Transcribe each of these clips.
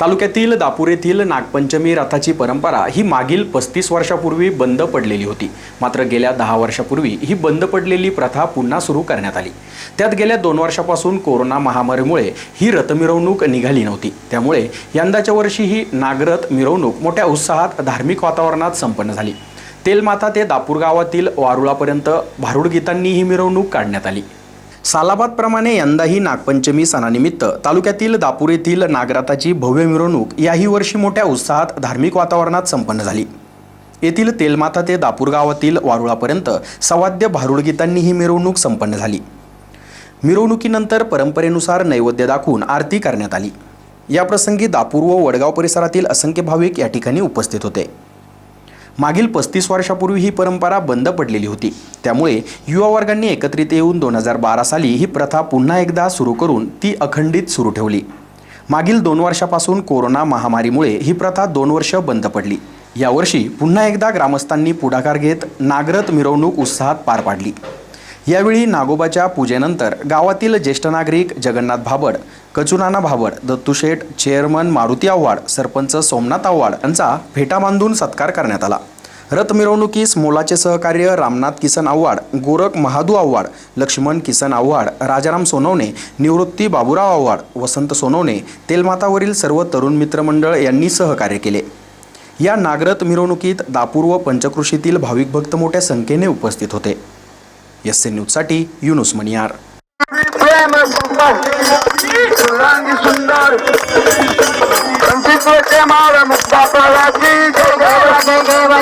तालुक्यातील दापूर येथील नागपंचमी रथाची परंपरा ही मागील पस्तीस वर्षापूर्वी बंद पडलेली होती. मात्र गेल्या दहा वर्षापूर्वी ही बंद पडलेली प्रथा पुन्हा सुरू करण्यात आली. त्यात गेल्या दोन वर्षापासून कोरोना महामारीमुळे ही रथ मिरवणूक निघाली नव्हती. त्यामुळे यंदाच्या वर्षी ही नागरथ मिरवणूक मोठ्या उत्साहात धार्मिक वातावरणात संपन्न झाली. तेलमाथा ते दापूर गावातील वारुळापर्यंत भारुड गीतांनी ही मिरवणूक काढण्यात आली. सालाबादप्रमाणे यंदाही नागपंचमी सणानिमित्त तालुक्यातील दापूर येथील नागराथाची भव्य मिरवणूक याही वर्षी मोठ्या उत्साहात धार्मिक वातावरणात संपन्न झाली. येथील तेलमाथा ते दापूर गावातील वारुळापर्यंत सवाद्य भारुड गीतांनी ही मिरवणूक संपन्न झाली. मिरवणुकीनंतर परंपरेनुसार नैवेद्य दाखवून आरती करण्यात आली. याप्रसंगी दापूर व वडगाव परिसरातील असंख्य भाविक या ठिकाणी उपस्थित होते. मागील पस्तीस वर्षापूर्वी ही परंपरा बंद पडलेली होती. त्यामुळे युवा वर्गांनी एकत्रित येऊन दोन हजार बारा साली ही प्रथा पुन्हा एकदा सुरू करून ती अखंडित सुरू ठेवली. मागील दोन वर्षापासून कोरोना महामारीमुळे ही प्रथा दोन वर्ष बंद पडली. यावर्षी पुन्हा एकदा ग्रामस्थांनी पुढाकार घेत नागरथ मिरवणूक उत्साहात पार पाडली. यावेळी नागोबाच्या पूजेनंतर गावातील ज्येष्ठ नागरिक जगन्नाथ भाबड कचुनाना भाबड दत्तूशेठ चेअरमन मारुती आव्हाड सरपंच सोमनाथ आव्हाड यांचा फेटा बांधून सत्कार करण्यात आला. रथ मिरवणुकीस मोलाचे सहकार्य रामनाथ किसन आव्हाड गोरख महादू आव्हाड लक्ष्मण किसन आव्हाड राजाराम सोनवणे निवृत्ती बाबूराव आव्हाड वसंत सोनवणे तेलमातावरील सर्व तरुण मित्रमंडळ यांनी सहकार्य केले. या नागरथ मिरवणुकीत दापूर व पंचकृषीतील भाविक भक्त मोठ्या संख्येने उपस्थित होते. एस एन न्यूजसाठी युनुस मनियार प्रेम सुरांगी सुंदर संचित मार मुक्ता प्रवासी जय देव जय देव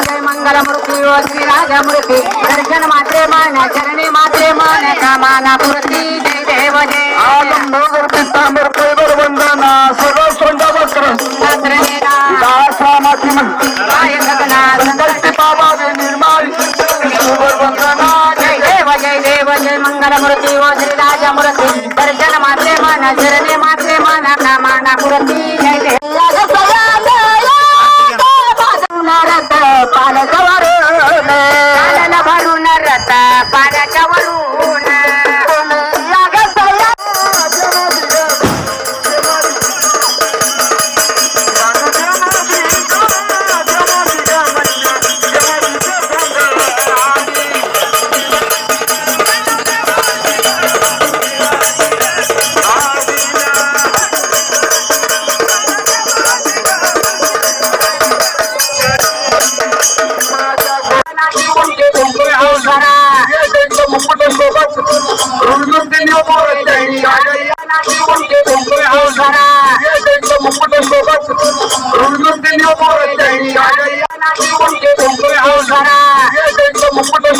আমরা ముప్పటి